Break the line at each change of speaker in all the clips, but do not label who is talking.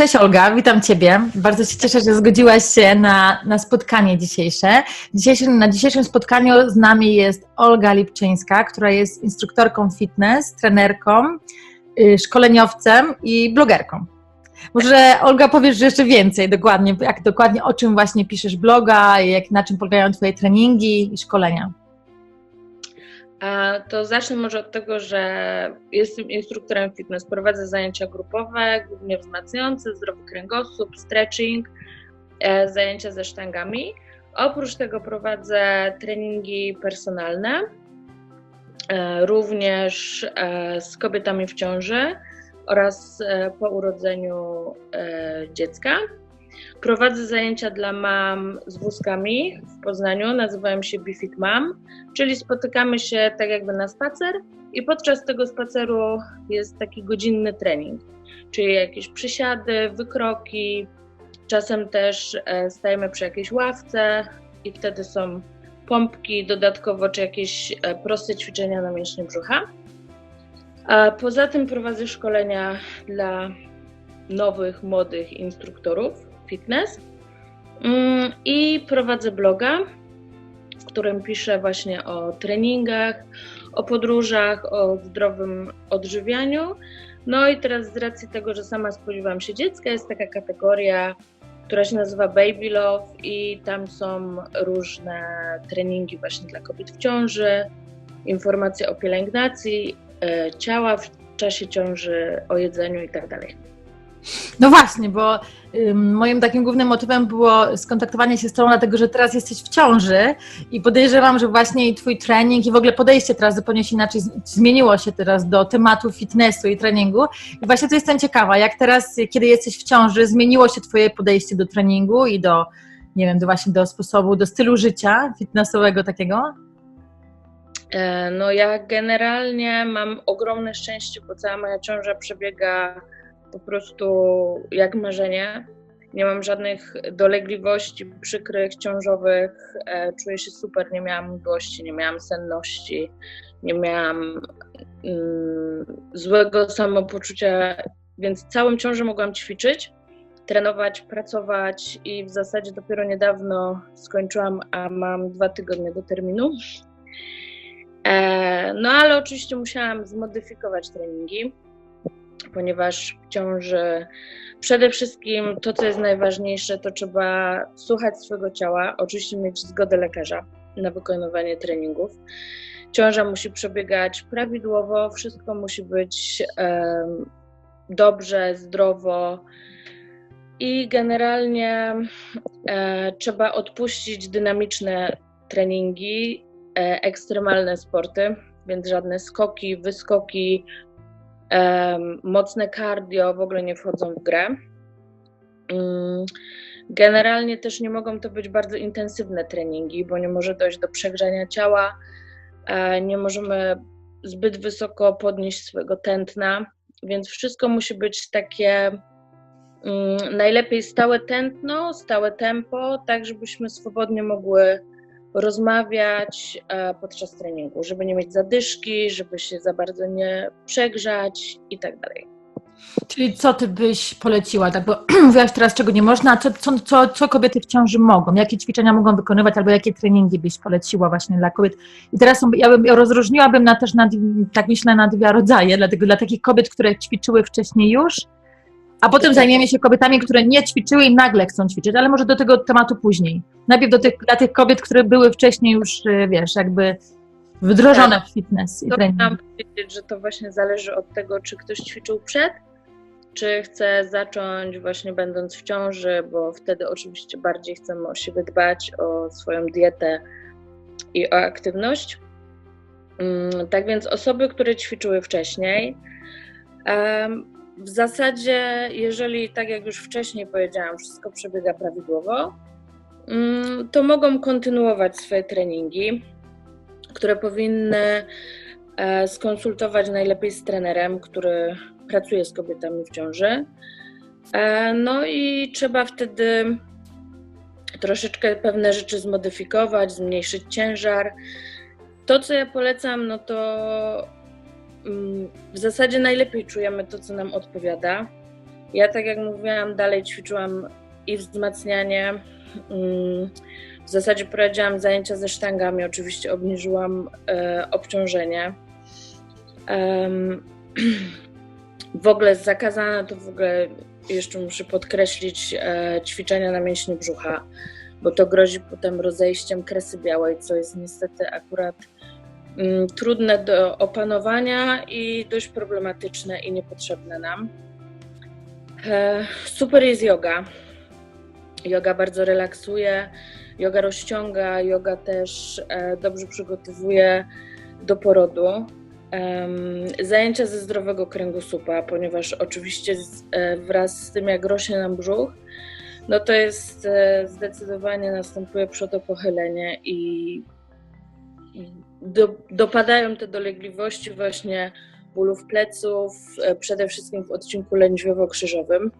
Cześć Olga, witam Ciebie. Bardzo się cieszę, że zgodziłaś się na, na spotkanie dzisiejsze. Dzisiejszym, na dzisiejszym spotkaniu z nami jest Olga Lipczyńska, która jest instruktorką fitness, trenerką, yy, szkoleniowcem i blogerką. Może Olga powiesz jeszcze więcej dokładnie, jak dokładnie o czym właśnie piszesz bloga, jak, na czym polegają Twoje treningi i szkolenia.
To zacznę może od tego, że jestem instruktorem fitness. Prowadzę zajęcia grupowe, głównie wzmacniające, zdrowy kręgosłup, stretching, e, zajęcia ze sztangami. Oprócz tego prowadzę treningi personalne, e, również e, z kobietami w ciąży oraz po urodzeniu dziecka. Prowadzę zajęcia dla mam z wózkami w Poznaniu, nazywają się Bifit Mam, czyli spotykamy się tak jakby na spacer i podczas tego spaceru jest taki godzinny trening, czyli jakieś przysiady, wykroki, czasem też e, stajemy przy jakiejś ławce i wtedy są pompki dodatkowo, czy jakieś e, proste ćwiczenia na mięśnie brzucha. A poza tym prowadzę szkolenia dla nowych, młodych instruktorów fitness. Mm, I prowadzę bloga, w którym piszę właśnie o treningach, o podróżach, o zdrowym odżywianiu. No i teraz z racji tego, że sama spodziewam się dziecka, jest taka kategoria, która się nazywa Baby Love i tam są różne treningi właśnie dla kobiet w ciąży, informacje o pielęgnacji e, ciała w czasie ciąży, o jedzeniu itd.
No właśnie, bo moim takim głównym motywem było skontaktowanie się z Tobą, dlatego że teraz jesteś w ciąży i podejrzewam, że właśnie i Twój trening i w ogóle podejście teraz zupełnie się inaczej zmieniło się teraz do tematu fitnessu i treningu. I właśnie tu jestem ciekawa, jak teraz, kiedy jesteś w ciąży, zmieniło się Twoje podejście do treningu i do, nie wiem, do właśnie do sposobu, do stylu życia fitnessowego takiego?
E, no ja generalnie mam ogromne szczęście, bo cała moja ciąża przebiega po prostu jak marzenie. Nie mam żadnych dolegliwości przykrych, ciążowych. E, czuję się super. Nie miałam mdłości, nie miałam senności, nie miałam mm, złego samopoczucia, więc całą ciążę mogłam ćwiczyć, trenować, pracować i w zasadzie dopiero niedawno skończyłam, a mam dwa tygodnie do terminu. E, no ale oczywiście musiałam zmodyfikować treningi ponieważ w ciąży przede wszystkim to, co jest najważniejsze, to trzeba słuchać swojego ciała, oczywiście mieć zgodę lekarza na wykonywanie treningów. Ciąża musi przebiegać prawidłowo, wszystko musi być um, dobrze, zdrowo i generalnie e, trzeba odpuścić dynamiczne treningi, e, ekstremalne sporty, więc żadne skoki, wyskoki, mocne cardio w ogóle nie wchodzą w grę. Mm, generalnie też nie mogą to być bardzo intensywne treningi, bo nie może dojść do przegrzania ciała, e, nie możemy zbyt wysoko podnieść swojego tętna, więc wszystko musi być takie mm, najlepiej stałe tętno, stałe tempo, tak żebyśmy swobodnie mogły rozmawiać e, podczas treningu, żeby nie mieć zadyszki, żeby się za bardzo nie przegrzać i tak dalej.
Czyli co ty byś poleciła? Tak, bo mówiłaś teraz, czego nie można, co, co, co, co kobiety w ciąży mogą? Jakie ćwiczenia mogą wykonywać, albo jakie treningi byś poleciła właśnie dla kobiet? I teraz ja, bym, ja rozróżniłabym na też, na, tak myślę, na dwa rodzaje, dlatego dla takich kobiet, które ćwiczyły wcześniej już, a potem zajmiemy się kobietami, które nie ćwiczyły i nagle chcą ćwiczyć, ale może do tego tematu później. Najpierw do tych, dla tych kobiet, które były wcześniej już, y, wiesz, jakby wdrożone tak. w fitness i trening. Chciałam
powiedzieć, że to właśnie zależy od tego, czy ktoś ćwiczył przed, czy chce zacząć właśnie będąc w ciąży, bo wtedy oczywiście bardziej chcemy o siebie dbać, o swoją dietę i o aktywność. Mm, tak więc osoby, które ćwiczyły wcześniej, w zasadzie, jeżeli tak jak już wcześniej powiedziałam, wszystko przebiega prawidłowo, mm, to mogą kontynuować swoje treningi, które powinny e, skonsultować najlepiej z trenerem, który pracuje z kobietami w ciąży. E, no i trzeba wtedy troszeczkę pewne rzeczy zmodyfikować, zmniejszyć ciężar. To, co ja polecam, no to w zasadzie najlepiej czujemy to, co nam odpowiada. Ja, tak jak mówiłam, dalej ćwiczyłam i wzmacnianie. mm, W zasadzie prowadziłam zajęcia ze sztangami, oczywiście obniżyłam e, obciążenie. W ogóle zakazane to w ogóle, jeszcze muszę podkreślić, e, ćwiczenia na mięśni brzucha, bo to grozi potem rozejściem kresy białej, co jest niestety akurat trudne do opanowania i dość problematyczne i niepotrzebne nam. E, Super jest yoga. Yoga bardzo relaksuje, yoga rozciąga, yoga też e, dobrze przygotowuje do porodu. Zajęcia ze zdrowego kręgosłupa, ponieważ oczywiście e, wraz z tym, jak rośnie nam brzuch, no to jest zdecydowanie następuje przodopochylenie i do, dopadają te dolegliwości właśnie bólów pleców, e, przede wszystkim w odcinku lędźwiowo-krzyżowym.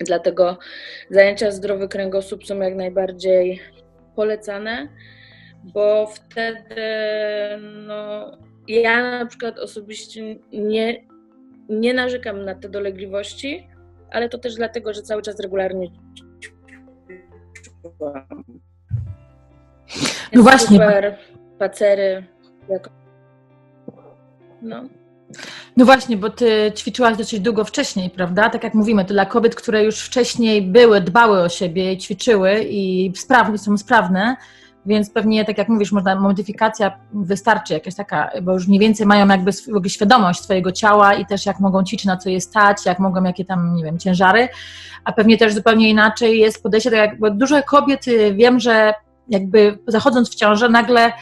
Dlatego zajęcia zdrowy kręgosłup są jak najbardziej polecane, bo wtedy no, ja na przykład osobiście nie, nie narzekam na te dolegliwości, ale to też dlatego, że cały czas regularnie ćwiczyłam.
No właśnie.
Super, spacery. No.
No właśnie, bo ty ćwiczyłaś dosyć długo wcześniej, prawda? Tak jak mówimy, to dla kobiet, które już wcześniej były, dbały o siebie i ćwiczyły i sprawne, są sprawne, więc pewnie, tak jak mówisz, można modyfikacja wystarczy, jakaś taka, bo już mniej więcej mają jakby świadomość swojego ciała i też jak mogą ćwiczyć, na co je stać, jak mogą, jakie tam, nie wiem, ciężary, a pewnie też zupełnie inaczej jest podejście, tak jak, bo dużo kobiet y, wiem, że jakby zachodząc w ciążę nagle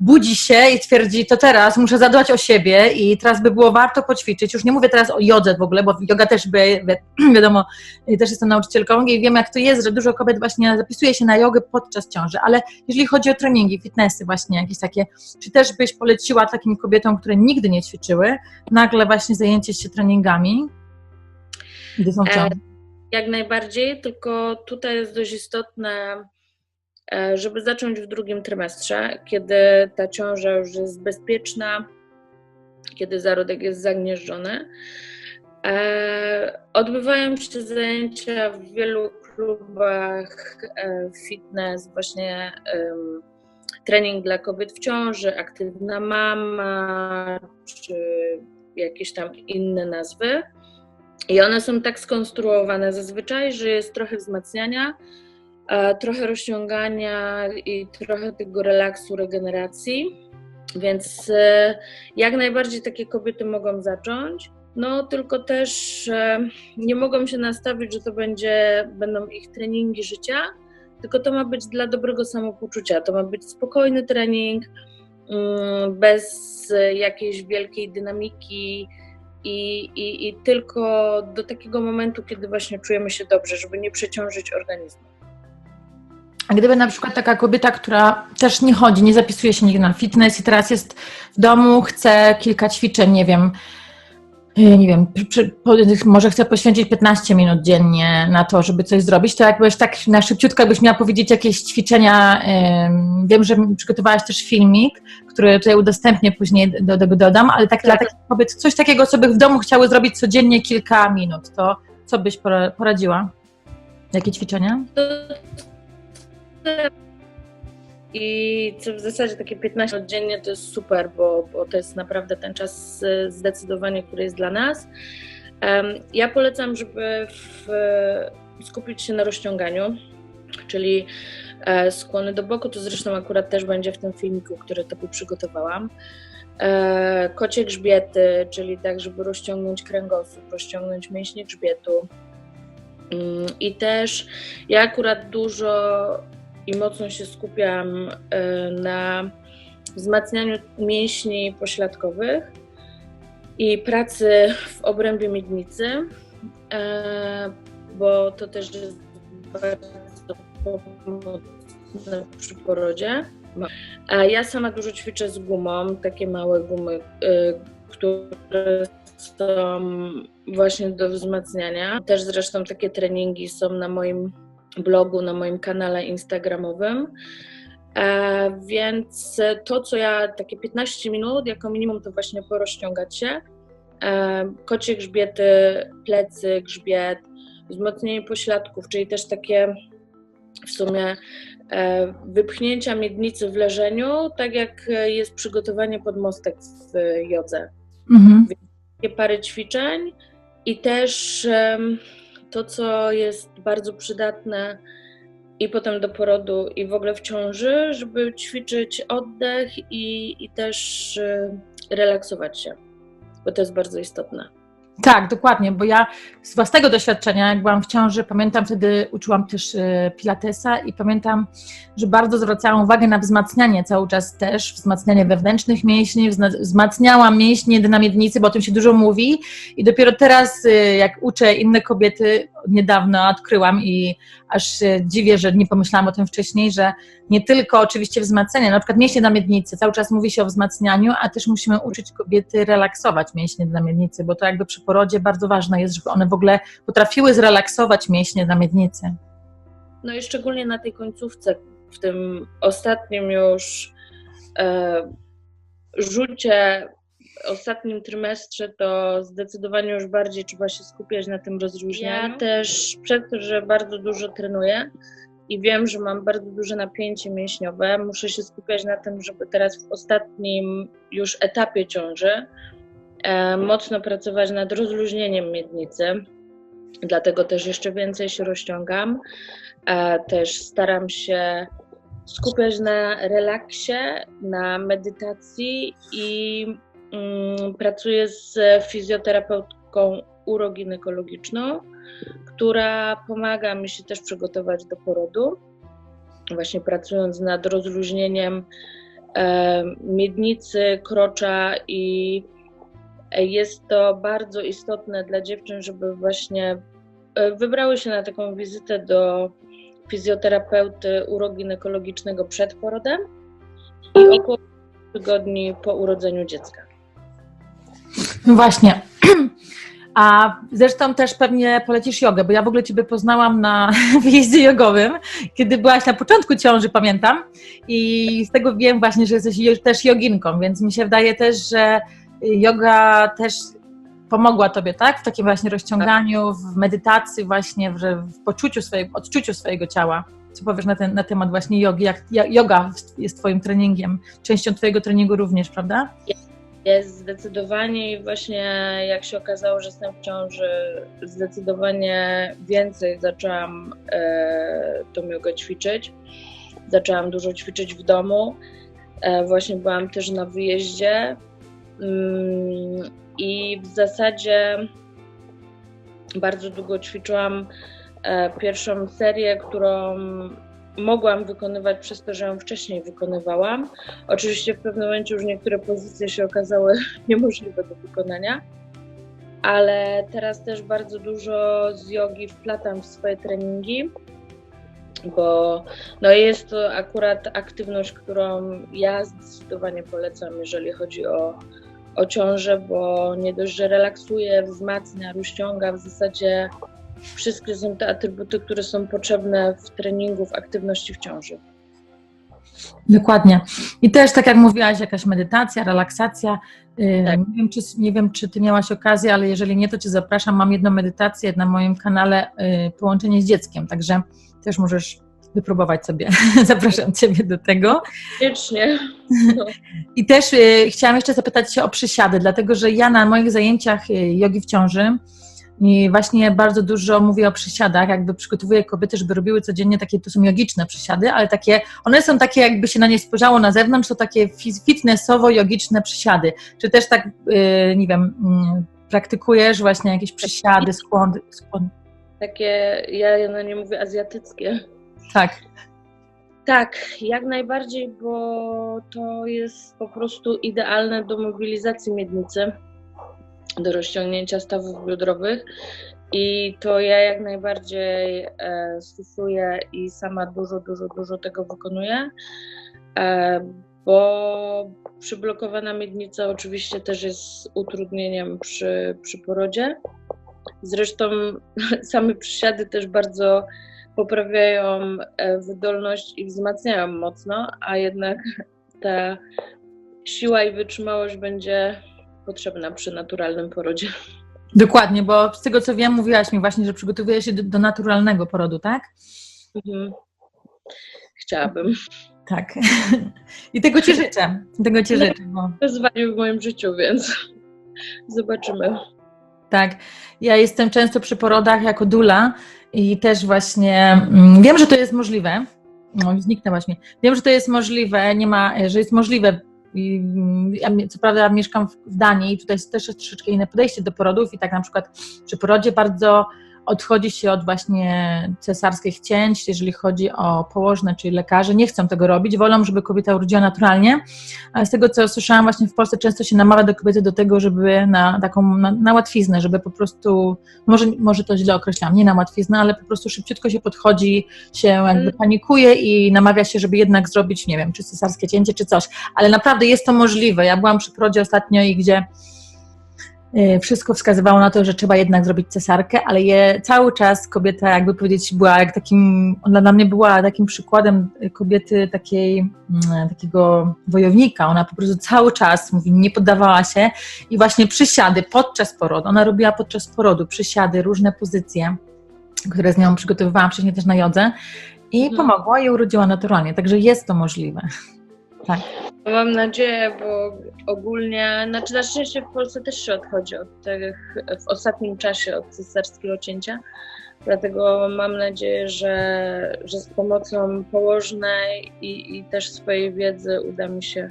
budzi się i twierdzi, to teraz muszę zadbać o siebie i teraz by było warto poćwiczyć. Już nie mówię teraz o jodze w ogóle, bo yoga też by, wi- wiadomo, też jestem nauczycielką i wiem jak to jest, że dużo kobiet właśnie zapisuje się na jogę podczas ciąży, ale jeżeli chodzi o treningi, fitnessy właśnie jakieś takie, czy też byś poleciła takim kobietom, które nigdy nie ćwiczyły, nagle właśnie zajęcie się treningami, gdy są w
E,
ciąży?
Jak najbardziej, tylko tutaj jest dość istotne, żeby zacząć w drugim trymestrze, kiedy ta ciąża już jest bezpieczna, kiedy zarodek jest zagnieżdżony. E, Odbywają się zajęcia w wielu klubach e, fitness, właśnie trening dla kobiet w ciąży, aktywna mama, czy jakieś tam inne nazwy. I one są tak skonstruowane zazwyczaj, że jest trochę wzmacniania, e, trochę rozciągania i trochę tego relaksu, regeneracji. Więc e, jak najbardziej takie kobiety mogą zacząć. No tylko też e, nie mogą się nastawić, że to będzie, będą ich treningi życia, tylko to ma być dla dobrego samopoczucia. To ma być spokojny trening, mm, bez e, jakiejś wielkiej dynamiki, i, i, i tylko do takiego momentu, kiedy właśnie czujemy się dobrze, żeby nie przeciążyć organizmu.
A gdyby na przykład taka kobieta, która też nie chodzi, nie zapisuje się nigdy na fitness i teraz jest w domu, chce kilka ćwiczeń, nie wiem, yy, nie wiem, może chce poświęcić 15 minut dziennie na to, żeby coś zrobić, to jakbyś tak na szybciutko, jakbyś miała powiedzieć jakieś ćwiczenia, wiem, że przygotowałaś też filmik, który tutaj udostępnię później, do tego dodam, ale tak, dla
Tak.
takich kobiet, coś takiego, co by w domu chciały zrobić codziennie kilka minut, to co byś pora- poradziła? Jakie ćwiczenia?
I co w zasadzie takie 15 minut dziennie to jest super, bo, bo to jest naprawdę ten czas e, zdecydowanie, który jest dla nas. Ja polecam, żeby w, skupić się na rozciąganiu, czyli e, skłony do boku, to zresztą akurat też będzie w tym filmiku, który Tobie przygotowałam. E, Kocie grzbiety, czyli tak, żeby rozciągnąć kręgosłup, rozciągnąć mięśnie grzbietu. Mm, I też ja akurat dużo i mocno się skupiam e, na wzmacnianiu mięśni pośladkowych i pracy w obrębie miednicy, e, bo to też jest bardzo pomocne przy porodzie. A ja sama dużo ćwiczę z gumą, takie małe gumy, e, które są właśnie do wzmacniania. Też zresztą takie treningi są na moim blogu, na moim kanale Instagramowym. E, więc to, co ja takie 15 minut jako minimum, to właśnie porozciągać się. e, kocie grzbiety, plecy, grzbiet, wzmocnienie pośladków, czyli też takie w sumie e, wypchnięcia miednicy w leżeniu, tak jak jest przygotowanie podmostek w jodze. Mhm. Takie pary ćwiczeń i też to, co jest bardzo przydatne i potem do porodu i w ogóle w ciąży, żeby ćwiczyć oddech i, i też relaksować się, bo to jest bardzo istotne.
Tak, dokładnie, bo ja z własnego doświadczenia, jak byłam w ciąży, pamiętam wtedy uczyłam też e, pilatesa i pamiętam, że bardzo zwracałam uwagę na wzmacnianie cały czas też, wzmacnianie wewnętrznych mięśni, wzmacniałam mięśnie na miednicy, bo o tym się dużo mówi i dopiero teraz, e, jak uczę inne kobiety, niedawno odkryłam i aż dziwię, że nie pomyślałam o tym wcześniej, że nie tylko oczywiście wzmacnianie, na przykład mięśnie na miednicy, cały czas mówi się o wzmacnianiu, a też musimy uczyć kobiety relaksować mięśnie na miednicy, bo to jakby przy porodzie bardzo ważne jest, żeby one w ogóle potrafiły zrelaksować mięśnie na miednicy.
No i szczególnie na tej końcówce, w tym ostatnim już e, rzucie ostatnim trymestrze to zdecydowanie już bardziej trzeba się skupiać na tym rozróżnianiu. Ja też przez to, że bardzo dużo trenuję i wiem, że mam bardzo duże napięcie mięśniowe, muszę się skupiać na tym, żeby teraz w ostatnim już etapie ciąży mocno pracować nad rozluźnieniem miednicy. Dlatego też jeszcze więcej się rozciągam. E, też staram się skupiać na relaksie, na medytacji i Mm, pracuję z fizjoterapeutką uroginekologiczną, która pomaga mi się też przygotować do porodu, właśnie pracując nad rozluźnieniem e, miednicy, krocza i jest to bardzo istotne dla dziewczyn, żeby właśnie e, wybrały się na taką wizytę do fizjoterapeuty uroginekologicznego przed porodem i około tygodni po urodzeniu dziecka.
No właśnie. A zresztą też pewnie polecisz jogę, bo ja w ogóle Ciebie poznałam na wyjeździe jogowym, kiedy byłaś na początku ciąży, pamiętam. I z tego wiem właśnie, że jesteś też joginką, więc mi się wydaje też, że yoga też pomogła Tobie, tak? W takim właśnie rozciąganiu, w medytacji właśnie, w, w poczuciu swojego, odczuciu swojego ciała. Co powiesz na, ten, na temat właśnie jogi? Jak yoga jest Twoim treningiem, częścią Twojego treningu również, prawda?
Jest zdecydowanie i właśnie jak się okazało, że jestem w ciąży, zdecydowanie więcej zaczęłam e, tą jogę ćwiczyć. Zaczęłam dużo ćwiczyć w domu. E, właśnie byłam też na wyjeździe i w zasadzie bardzo długo ćwiczyłam e, pierwszą serię, którą mogłam wykonywać przez to, że ją wcześniej wykonywałam. Oczywiście w pewnym momencie już niektóre pozycje się okazały niemożliwe do wykonania, ale teraz też bardzo dużo z jogi wplatam w swoje treningi, bo no jest to akurat aktywność, którą ja zdecydowanie polecam, jeżeli chodzi o, o ciążę, bo nie dość, że relaksuje, wzmacnia, rozciąga w zasadzie wszystkie są te atrybuty, które są potrzebne w treningu, w aktywności w ciąży.
Dokładnie. I też, tak jak mówiłaś, jakaś medytacja, relaksacja. Y, tak. Nie, wiem, czy, nie wiem, czy Ty miałaś okazję, ale jeżeli nie, to Cię zapraszam. Mam jedną medytację na moim kanale y, Połączenie z dzieckiem, także też możesz wypróbować sobie. Zapraszam Ciebie do tego.
Wiecznie. No.
I też y, chciałam jeszcze zapytać się o przysiady, dlatego że ja na moich zajęciach jogi w ciąży i właśnie bardzo dużo mówię o przysiadach, jakby przygotowuję kobiety, żeby robiły codziennie takie, to są jogiczne przysiady, ale takie, one są takie, jakby się na nie spojrzało na zewnątrz, to takie fitnessowo-jogiczne przysiady. Czy też tak, yy, nie wiem, yy, praktykujesz właśnie jakieś przysiady, skłon, skłon?
Takie, ja na nie mówię azjatyckie.
Tak.
Tak, jak najbardziej, bo to jest po prostu idealne do mobilizacji miednicy do rozciągnięcia stawów biodrowych. I to ja jak najbardziej e, stosuję i sama dużo, dużo, dużo tego wykonuję, e, bo przyblokowana miednica oczywiście też jest utrudnieniem przy, przy porodzie. Zresztą same przysiady też bardzo poprawiają e, wydolność i wzmacniają mocno, a jednak ta siła i wytrzymałość będzie potrzebna przy naturalnym porodzie.
Dokładnie, bo z tego co wiem, mówiłaś mi właśnie, że przygotowuje się do, do naturalnego porodu, tak?
Mhm. Chciałabym.
Tak. I tego Ci życzę. Tego Ci życzę. Bo...
Wyzwanie w moim życiu, więc zobaczymy.
Tak. Ja jestem często przy porodach jako dula i też właśnie mm, wiem, że to jest możliwe. No, zniknęłaś właśnie. Wiem, że to jest możliwe, nie ma, że jest możliwe. Mm, ja, co prawda mieszkam w Danii i tutaj jest też troszeczkę inne podejście do porodów i tak na przykład przy porodzie bardzo odchodzi się od właśnie cesarskich cięć, jeżeli chodzi o położne, czyli lekarze nie chcą tego robić, wolą, żeby kobieta urodziła naturalnie, ale z tego, co słyszałam właśnie w Polsce, często się namawia do kobiety do tego, żeby na taką, na, na łatwiznę, żeby po prostu, może, może to źle określam, nie na łatwiznę, ale po prostu szybciutko się podchodzi, się jakby mm. panikuje i namawia się, żeby jednak zrobić, nie wiem, czy cesarskie cięcie, czy coś, ale naprawdę jest to możliwe. Ja byłam przy porodzie ostatnio i gdzie wszystko wskazywało na to, że trzeba jednak zrobić cesarkę, ale je, cały czas kobieta, jakby powiedzieć, była jak takim, ona dla mnie była takim przykładem kobiety takiej, mm, takiego wojownika. Ona po prostu cały czas, mówi, nie poddawała się i właśnie przysiady podczas porodu, ona robiła podczas porodu przysiady, różne pozycje, które z nią przygotowywałam wcześniej też na jodze i mhm. pomogła i urodziła naturalnie, także jest to możliwe. Tak.
Mam nadzieję, bo ogólnie, znaczy na szczęście w Polsce też się odchodzi od tych, w ostatnim czasie od cesarskiego cięcia, dlatego mam nadzieję, że, że z pomocą położnej i, i też swojej wiedzy uda mi się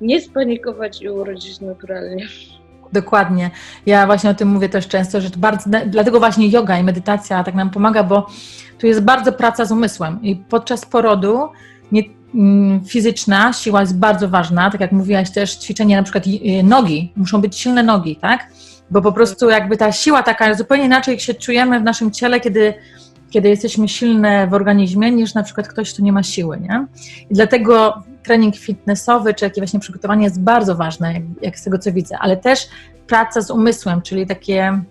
nie spanikować i urodzić naturalnie.
Dokładnie. Ja właśnie o tym mówię też często, że bardzo, dlatego właśnie yoga i medytacja tak nam pomaga, bo tu jest bardzo praca z umysłem i podczas porodu nie, fizyczna siła jest bardzo ważna, tak jak mówiłaś też, ćwiczenie na przykład y, nogi, muszą być silne nogi, tak? Bo po prostu jakby ta siła taka, zupełnie inaczej się czujemy w naszym ciele, kiedy, kiedy jesteśmy silne w organizmie, niż na przykład ktoś, kto nie ma siły, nie? I dlatego trening fitnessowy, czy jakieś właśnie przygotowanie jest bardzo ważne, jak, jak z tego co widzę, ale też praca z umysłem, czyli takie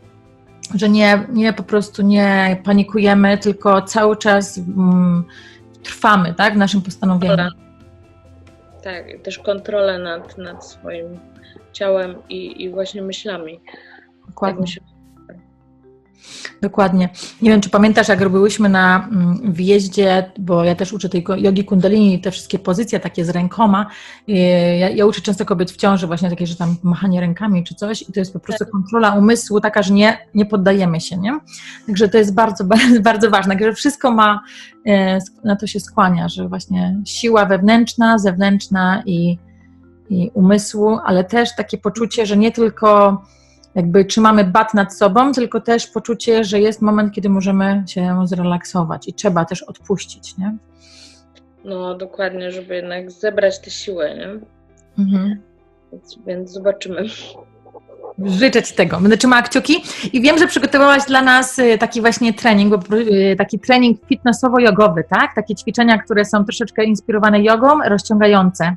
że nie, nie po prostu nie panikujemy, tylko cały czas mm, trwamy tak, w naszym postanowieniu.
Tak, też kontrolę nad, nad swoim ciałem i, i właśnie myślami.
Dokładnie. Tak Dokładnie. Nie wiem, czy pamiętasz, jak robiłyśmy na mm, wjeździe, bo ja też uczę tej jogi kundalini, te wszystkie pozycje takie z rękoma. Ja, ja, uczę często kobiet w ciąży, właśnie takie, że tam machanie rękami czy coś i to jest po prostu tak. kontrola umysłu taka, że nie, nie poddajemy się, nie? Także to jest bardzo, bardzo ważne, że wszystko ma, e, na to się skłania, że właśnie siła wewnętrzna, zewnętrzna i, i umysłu, ale też takie poczucie, że nie tylko jakby trzymamy bat nad sobą, tylko też poczucie, że jest moment, kiedy możemy się zrelaksować i trzeba też odpuścić, nie?
No, dokładnie, żeby jednak zebrać te siły, nie? Mhm. Więc, więc zobaczymy.
Życzę Ci tego. Będę trzymała kciuki i wiem, że przygotowałaś dla nas y, taki właśnie trening, y, taki trening fitnessowo-jogowy, tak? Takie ćwiczenia, które są troszeczkę inspirowane jogą, rozciągające.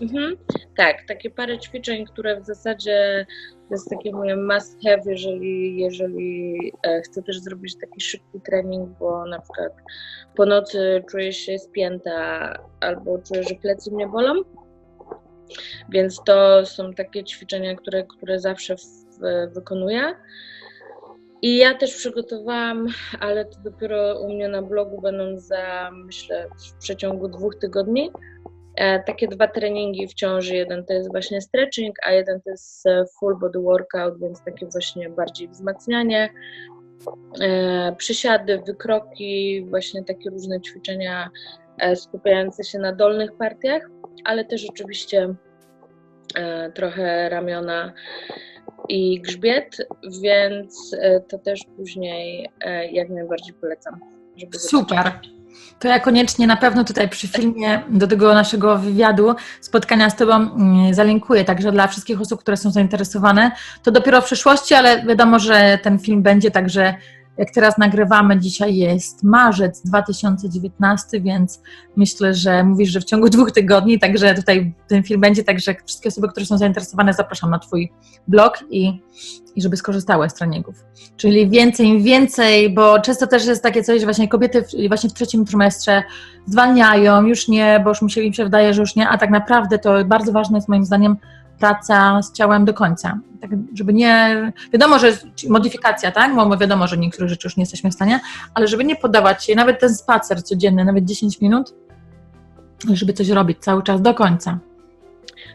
Mhm. Tak, takie parę ćwiczeń, które w zasadzie to jest takie moje must have, jeżeli, jeżeli e, chcę też zrobić taki szybki trening, bo na przykład po nocy czuję się spięta albo czuję, że plecy mnie bolą. Więc to są takie ćwiczenia, które, które zawsze w, w, wykonuję. I ja też przygotowałam, ale to dopiero u mnie na blogu będą za, myślę, w przeciągu dwóch tygodni takie dwa treningi w ciąży. Jeden to jest właśnie stretching, a jeden to jest e, full body workout, więc takie właśnie bardziej wzmacnianie, e, przysiady, wykroki, właśnie takie różne ćwiczenia skupiające się na dolnych partiach, ale też oczywiście trochę ramiona i grzbiet, więc to też później jak najbardziej polecam.
Super. Zobaczyć. To ja koniecznie na pewno tutaj przy filmie do tego naszego wywiadu, spotkania z Tobą mm, zalinkuję, także dla wszystkich osób, które są zainteresowane. To dopiero w przyszłości, ale wiadomo, że ten film będzie, także jak teraz nagrywamy, dzisiaj jest marzec 2019, więc myślę, że mówisz, że w ciągu dwóch tygodni, także tutaj ten film będzie, także wszystkie osoby, które są zainteresowane, zapraszam na Twój blog i, i żeby skorzystały z treningów. Czyli więcej, więcej, bo często też jest takie coś, że właśnie kobiety w, właśnie w trzecim trymestrze zwalniają, już nie, bo już im się wydaje, że już nie, a tak naprawdę to bardzo ważne jest moim zdaniem praca z ciałem do końca. Tak, żeby nie, wiadomo, że modyfikacja, tak, bo wiadomo, że niektórych rzeczy już nie jesteśmy w stanie, ale żeby nie poddawać się, nawet ten spacer codzienny, nawet 10 minut, żeby coś robić cały czas do końca.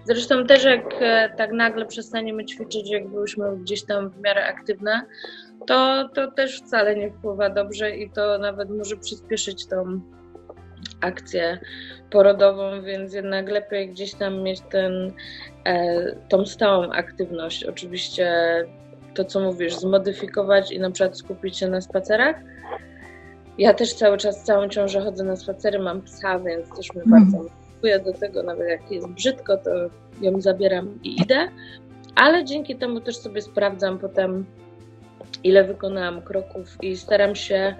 Zresztą też jak e, tak nagle przestaniemy ćwiczyć, jak byłyśmy gdzieś tam w miarę aktywne, to, to też wcale nie wpływa dobrze i to nawet może przyspieszyć tą akcję porodową, więc jednak lepiej gdzieś tam mieć ten, tą stałą aktywność. Oczywiście to, co mówisz, zmodyfikować i na przykład skupić się na spacerach. Ja też cały czas, całą ciążę chodzę na spacery, mam psa, więc też mnie
Mhm.
bardzo motywuje do tego, nawet jak jest brzydko, to ją zabieram i idę, ale dzięki temu też sobie sprawdzam potem, ile wykonałam kroków i staram się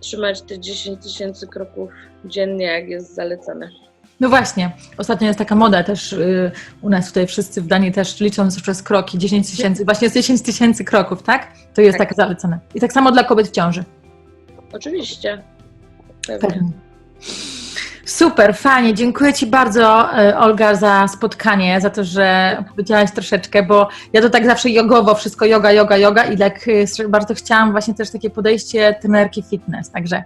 trzymać te 10 tysięcy kroków dziennie, jak jest zalecane.
No właśnie, ostatnio jest taka moda też y, u nas tutaj wszyscy w Danii też liczą przez kroki 10 tysięcy, właśnie jest 10 tysięcy kroków, tak? To jest
Tak.
tak zalecane. I tak samo dla kobiet w ciąży.
Oczywiście. Pewnie.
Pewnie. Super, fajnie. Dziękuję Ci bardzo, e, Olga, za spotkanie, za to, że powiedziałaś troszeczkę, bo ja to tak zawsze jogowo, wszystko yoga, yoga, yoga i tak e, bardzo chciałam właśnie też takie podejście trenerki fitness, także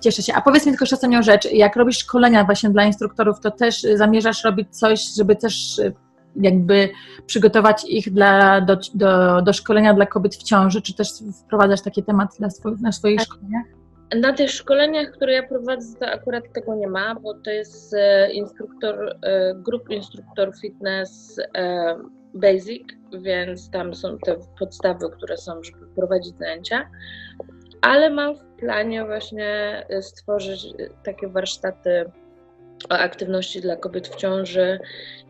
cieszę się. A powiedz mi tylko jeszcze ostatnią rzecz, jak robisz szkolenia właśnie dla instruktorów, to też zamierzasz robić coś, żeby też e, jakby przygotować ich dla, do, do, do szkolenia dla kobiet w ciąży, czy też wprowadzasz taki temat dla swoich, na swoich szkoleniach?
Na tych szkoleniach, które ja prowadzę, to akurat tego nie ma, bo to jest e, instruktor, e, grup instruktor fitness e, basic, więc tam są te podstawy, które są, żeby prowadzić zajęcia. Ale mam w planie właśnie stworzyć takie warsztaty o aktywności dla kobiet w ciąży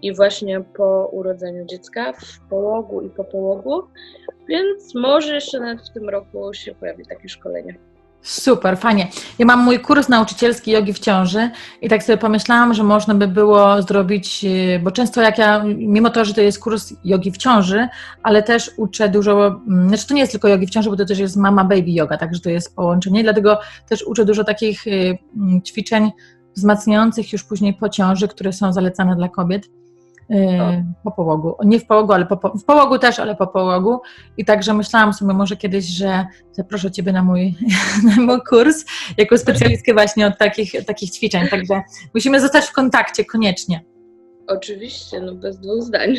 i właśnie po urodzeniu dziecka, w połogu i po połogu, więc może jeszcze nawet w tym roku się pojawi takie szkolenie.
Super, fajnie. Ja mam mój kurs nauczycielski jogi w ciąży i tak sobie pomyślałam, że można by było zrobić, yy, bo często jak ja, mimo to, że to jest kurs jogi w ciąży, ale też uczę dużo, mm, znaczy to nie jest tylko jogi w ciąży, bo to też jest mama baby yoga, także to jest połączenie, dlatego też uczę dużo takich yy, mm, ćwiczeń wzmacniających już później po ciąży, które są zalecane dla kobiet. Yy, po połogu. Nie w połogu, ale po, po, w połogu też, ale po połogu. I także myślałam sobie może kiedyś, że zaproszę Ciebie na mój, na mój kurs jako specjalistkę właśnie od takich, takich ćwiczeń. Także musimy zostać w kontakcie koniecznie.
Oczywiście, no bez dwóch zdań.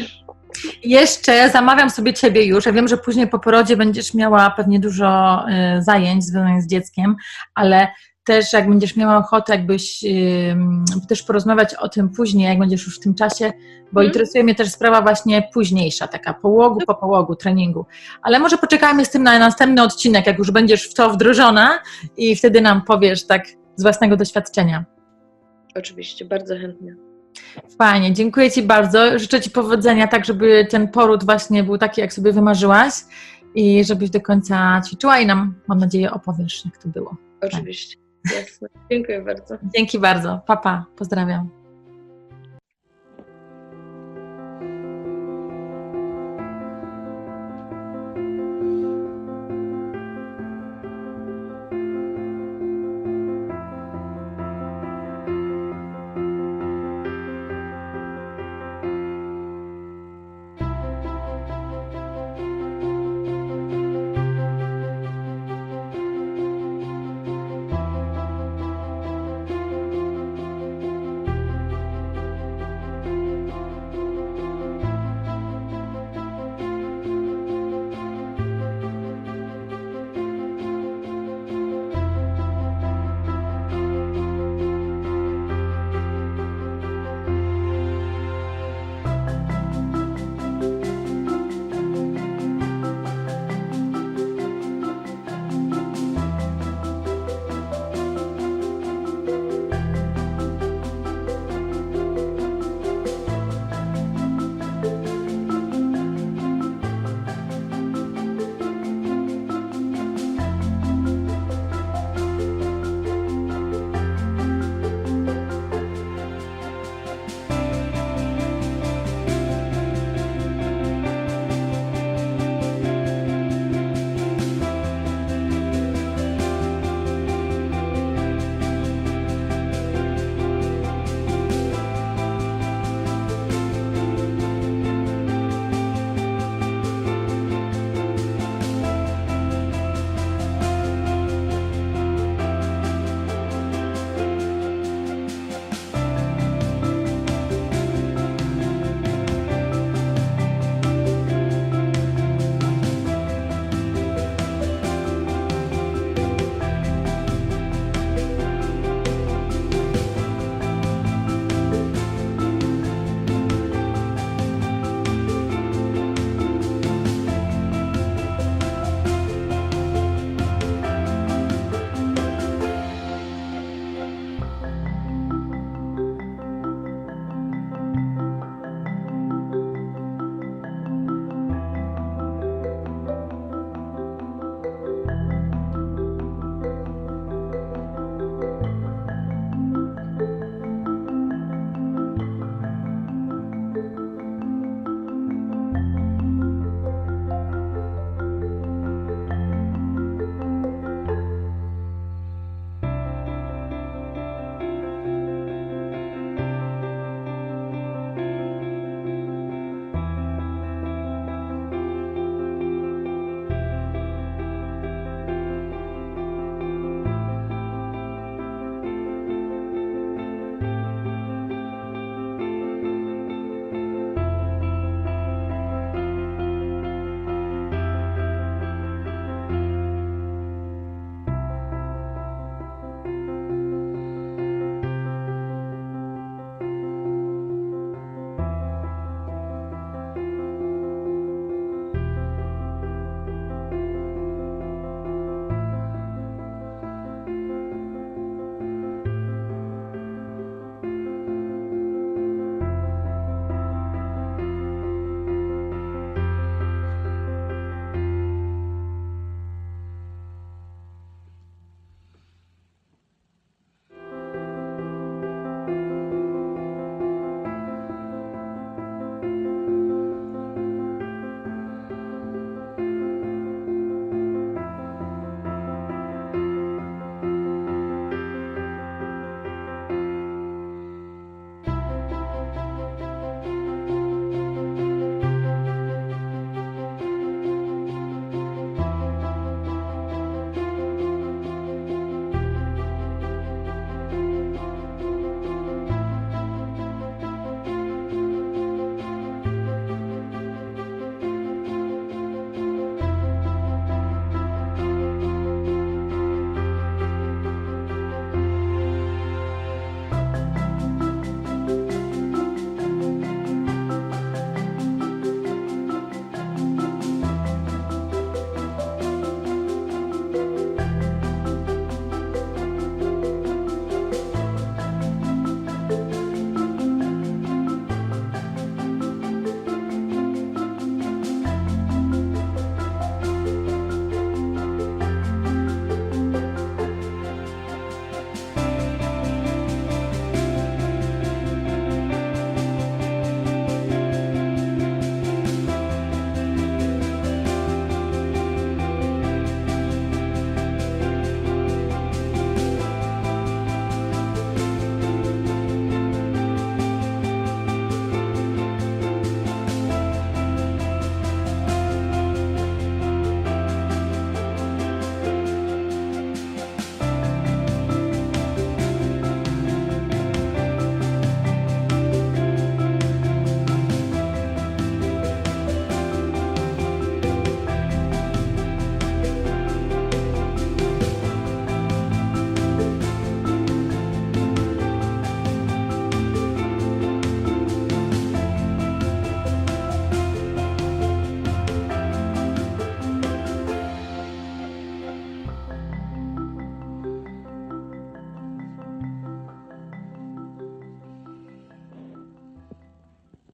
Jeszcze zamawiam sobie Ciebie już. Ja wiem, że później po porodzie będziesz miała pewnie dużo y, zajęć związanych z dzieckiem, ale też jak będziesz miała ochotę, jakbyś y, też porozmawiać o tym później, jak będziesz już w tym czasie, bo
Mhm.
interesuje mnie też sprawa właśnie późniejsza, taka połogu po połogu treningu. Ale może poczekajmy z tym na następny odcinek, jak już będziesz w to wdrożona i wtedy nam powiesz tak z własnego doświadczenia.
Oczywiście, bardzo chętnie.
Fajnie, dziękuję Ci bardzo. Życzę Ci powodzenia, tak żeby ten poród właśnie był taki, jak sobie wymarzyłaś i żebyś do końca ćwiczyła i nam, mam nadzieję, opowiesz, jak to było.
Oczywiście. Jasne. Dziękuję bardzo.
Dzięki bardzo. Papa, pozdrawiam.